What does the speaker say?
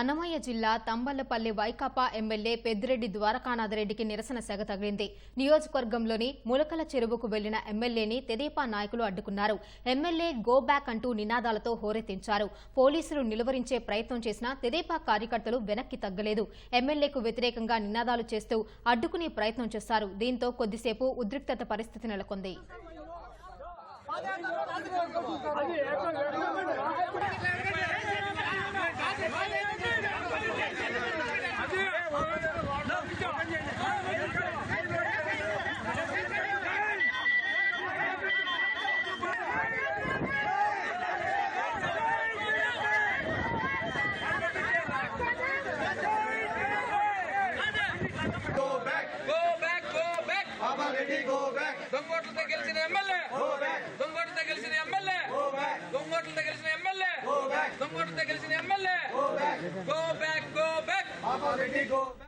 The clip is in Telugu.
అన్నమయ్య జిల్లా తంబళ్ళపల్లి వైకాపా ఎమ్మెల్యే పెద్దిరెడ్డి ద్వారకానాథరెడ్డికి నిరసన సెగ తగిలింది. నియోజకవర్గంలోని ములకల చెరువుకు వెళ్ళిన ఎమ్మెల్యేని తెదేపా నాయకులు అడ్డుకున్నారు. ఎమ్మెల్యే గో బ్యాక్ అంటూ నినాదాలతో హోరెత్తించారు. పోలీసులు నిలువరించే ప్రయత్నం చేసినా తెదేపా కార్యకర్తలు వెనక్కి తగ్గలేదు. ఎమ్మెల్యేకు వ్యతిరేకంగా నినాదాలు చేస్తూ అడ్డుకునే ప్రయత్నం చేశారు. దీంతో కొద్దిసేపు ఉద్రిక్తత పరిస్థితి నెలకొంది. Go back, go back go back Papa Reddy, go back, దొంగోట్లతో గెలిచిన ఎమ్మెల్యే go back, దొంగోట్లతో గెలిచిన ఎమ్మెల్యే go back, దొంగోట్లతో గెలిచిన ఎమ్మెల్యే go back, దొంగోట్లతో గెలిచిన MLA go back, go back go back Papa Reddy, go back.